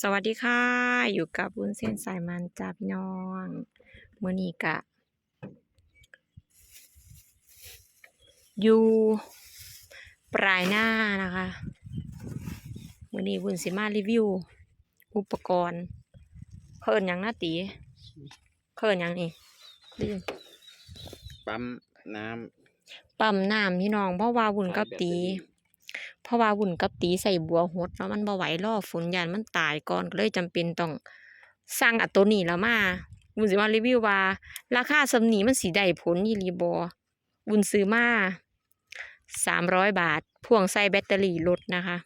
สวัสดีค่ะ อยู่กับวุ้นเส้นสายมันจ้าพี่น้องเมื่อนี้กะอยู่ปลายหน้านะคะเมื่อนี้วุ้นสิมารีวิว อุปกรณ์เพิ่นหยังหน้าตีเพิ่นหยังนี่ลืมปั๊มน้ปั๊มน้ำพี่น้องเพราะว่าวุ้นกับตีเพ ราะว่าวุ่นกับตีใส่บัวหดแล้วมันบ่ไหวรอฝนยานมันตายก่อนก็เลยจำเป็นต้องสร้างอัตัวนี้แล้วมาวุ้นสิมารีวิวว่า ราคาสำนีมันสิได้ผลอีหลีบ่วุ้นซื้อมาสามร้อยบาท พ่วงใส่แบตเตอรี่รถนะคะ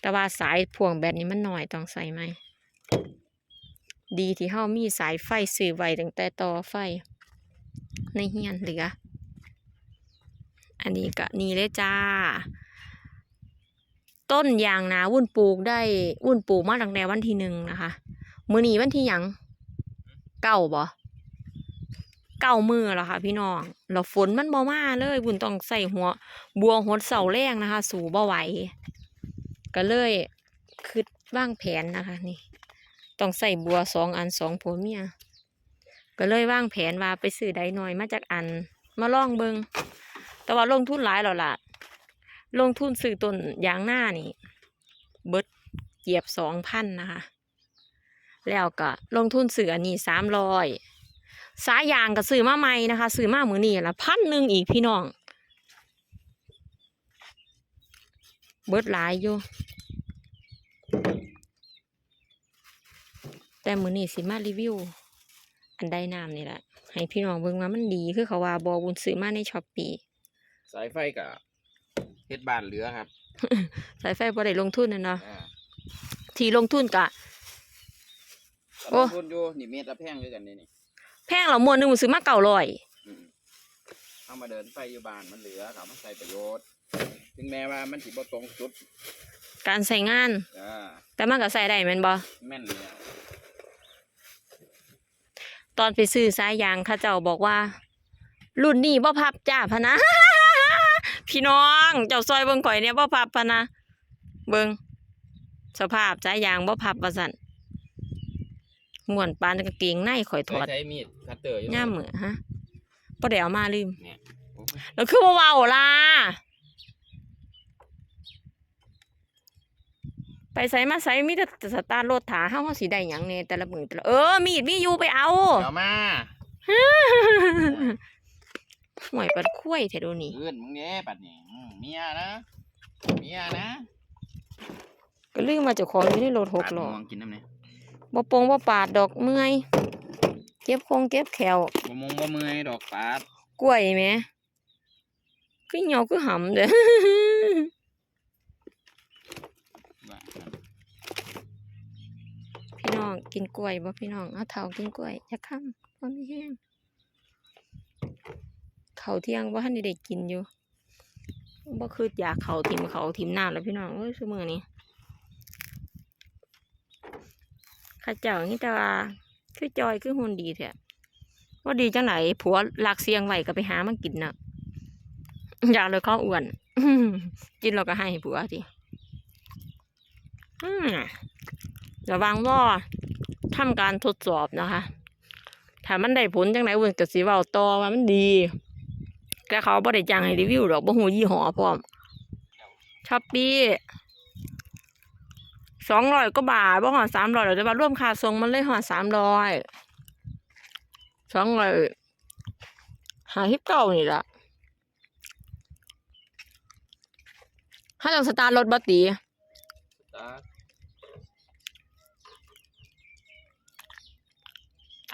แต่ว่าสายพ่วงแบตนี้มันหน่อยต้องใส่ไหม ดีที่เฮามีสายไฟซื้อไว้ตั้งแต่ต่อไฟ ในเฮียนเหลือ อันนี้ก็นี่เลยจ้า ต้นยางนาวุ่นปลูกได้วุ่นปลูกมาตั้งแต่วันที่หนึ่งนะคะ มือนี้วันที่หยังเก้าบ่เก้ามือแล้วค่ะ พี่น้องแล้วฝนมันบ่มาเลยวุ่นต้องใส่หัว บัวหดเสาแรงนะคะ สู่บ่ไหวก็เลยคิดว่างแผนนะคะ นี่ ต้องใส่บัวสองอันสองผัวเมียก็เลยว่างแผนว่าไปซื้อไดหน่อยมาจากอัน มาลองเบิงแต่ว่าลงทุนหลายแล้วล่ะ ลงทุนซื้อต้นยางหน้านี่ เบิดเหยียบสองพันนะคะ แล้วก็ลงทุนซื้ออันนี้สามร้อยสายยางก็ซื้อมาใหม่นะคะซื้อมามือนี่ละพันหนึ่งอีกพี่น้อง เบิดหลายอยู่แต่มือนี่สิมารีวิว อันใดน้ำนี่แหละให้พี่น้องเบิ่งว่ามันดีคือเขาว่าบอบุญซื้อมาในช้อปปี้สายไฟกับ เฮ็ดบ้านเหลือครับ สายไฟบ่ได้ลงทุนน่ะเนาะอ่าที่ลงทุนกะ โอ้ ลงทุนอยู่นี่เมตรละแพงด้วยกันนี่นี่แพงเหรอมวนหนึงซื้อมาเก่าร้อยอืมเอามาเดินไฟอยู่บ้านมันเหลือเขามาใส่ประโยชน์ ถึงแม้ว่ามันสิบ่ตรงจุดการใส่งาน อ่าแต่มันก็ใส่ได้แม่นบ่แม่นเลยอะตอนไปซื้อสายยางเข้าเจ้าบอกว่า รุ่นนี้บ่พับจ้าพะนะ พี่น้อง เจ้าซอยเบิ่งข่อยเนี่ยบ่พับพะนะเบิ่งสภาพสายยางบ่พับว่าซั่นม่วนปานกางเกงในข่อยถอดใช้มีดคัตเตอร์อยู่ย่ามมือฮะบ่ได้เอามาลืมเนี่ยโอ้แล้วคือว่าเว้าล่ะไปใส่มาใส่มีแต่สตาร์ทรถถาเฮาเฮาสิได้หยังแหน่แต่ละมื้อแต่ละเออมีดมีอยู่ไปเอาเดี๋ยวมา ห่วยปัดคุ้ยแท้โดนี่เพื่อนมึงเนี่ยปัดนี่อืมเมียนะเมียนะ ก็ลืมมาเจ้าของอยู่ในรถหกปาดล้อมองกินน้ำเนี่ยบ่ปงบ่ปาดดอกเมื่อยเก็บคงเก็บแขวบ่มงบ่เมื่อยดอกปาดกล้วยแหมคือเหี่ยวคือหำเด้อว่าพี่น้องกินกล้วยบ่พี่น้องเอาเฒ่ากินกล้วยอย่าค้ำบ่มีแห้ง ข้าเที่ยงบ่าทันได้กินอยู่บ่คืออยากเข้าทิมเขาทิมน้ำแล้วพี่น้องเอ้ยซุมื้อนี้ข้าเจ้านี่แต่ว่าคือจอยคือหุ่นดีแท้ว่าดีจังไหนผัวลักเสียงไหวก็ไปหามากินน่ะอยากเลยข้าอ้วนกินเราก็ให้ผัวทีอืมระวังว่าทำการทดสอบนะคะถ้ามันได้ผลจังไหนอ้วนก็สิเวาต่อว่ามันดี แต่เขาบ่ได้จ้างให้รีวิวดอกบ่ฮู้ยี่ห้อพร้อมช้อปปี้สองร้อยก็บาทบ่ฮอดสามร้อยแต่ว่าร่วมค่าส่งมันเลยฮอดสามร้อยสองร้อยหาทิปเก้านี่ล่ะถ้าเราสตาร์ทรถบัตีตา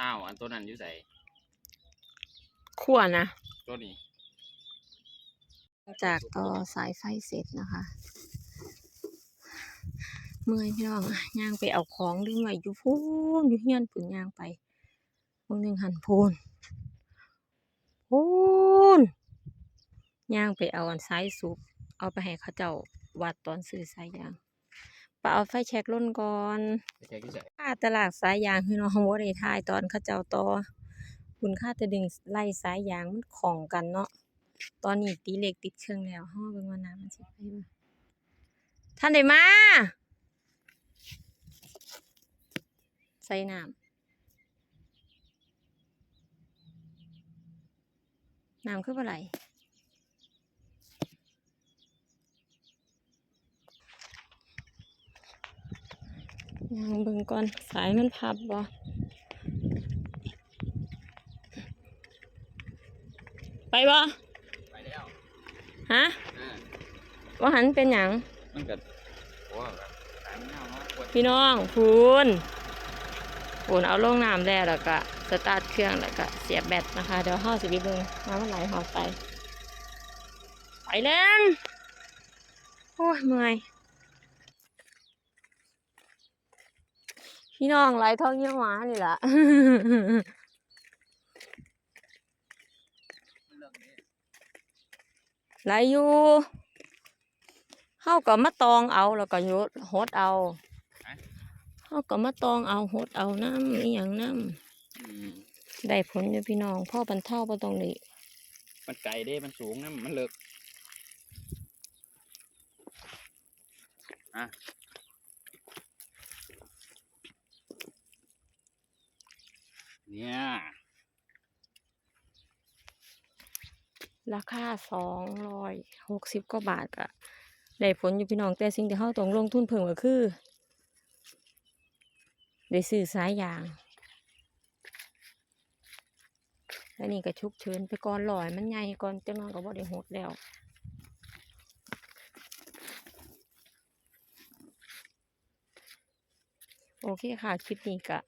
อ้าว อันตัวนั้นอยู่ใส่ขั้วนะ ตัวนี้ จากต่อสายไฟเสร็จนะคะ เมื่อยพี่น้องอะย่างไปเอาของดึงไว้อยู่พูนอยู่เฮียนปุ่นย่างไปพวกหนึ่งหันพูนพูนย่างไปเอาอันสายสุบเอาไปให้เขาเจ้าวัดตอนซื้อสายยางไปเอาไฟแช็กล้นก่อนไม่ใช่ที่ใส่ค่าตลาดสายยางพี่น้องบ่ได้ทายตอนเขาเจ้าต่อคุณค่าจะดึงไล่สายยางมันของกันเนาะ ตอนนี้ตีเหล็กติดเครื่องแล้วเฮาเบิ่งว่าน้ำมันสิไปบ่ท่านได้มา ใส่น้ำน้ำคืออะไรยังเบิ่งก่อนสายมันพับบ่ไปบ่ ฮะว่าหันเป็นหยังมันก็โอ้แบบสายมันยาวเนาะปวดพี่น้องพูนพูนเอาลงน้ำแล้วแล้วก็สตาร์ทเครื่องแล้วก็เสียบแบตนะคะ เดี๋ยวห้าสิบิบิงน้ำมันไหลหอไปไปเล่นโอ้ยเมื่อยพี่น้องไหลท้องเยี่ยวหมานี่แหละ เรื่องนี้ ไหลอยู่เฮาก็มาตองเอาแล้วก็ยดหดเอาเฮาก็มาตองเอาหดเอาน้ำอีหยังน้อืมำได้ผลอยู่พี่น้องพ่อบรรเทาบ่ต้องนี่มันไกลเด้ มันสูงนะมันเลิกอะ เนี่ย ราคาสองร้อยหกสิบกว่าบาทก็ได้ผลอยู่พี่น้องแต่สิ่งที่เฮาต้องลงทุนเพิ่มก็คือได้ซื้อสายยาง แล้วนี่ก็ชุกเชิญไปก่อนลอยมันใหญ่ก่อนจังนอนก็บ่ได้หดแล้วโอเคค่ะ คลิปนี้ก็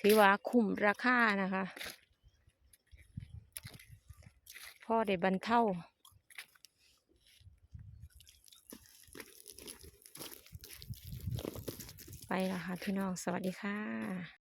ถือว่าคุ้มราคานะคะ พ่อได้บรรเทาไปแล้วค่ะพี่น้อง สวัสดีค่ะ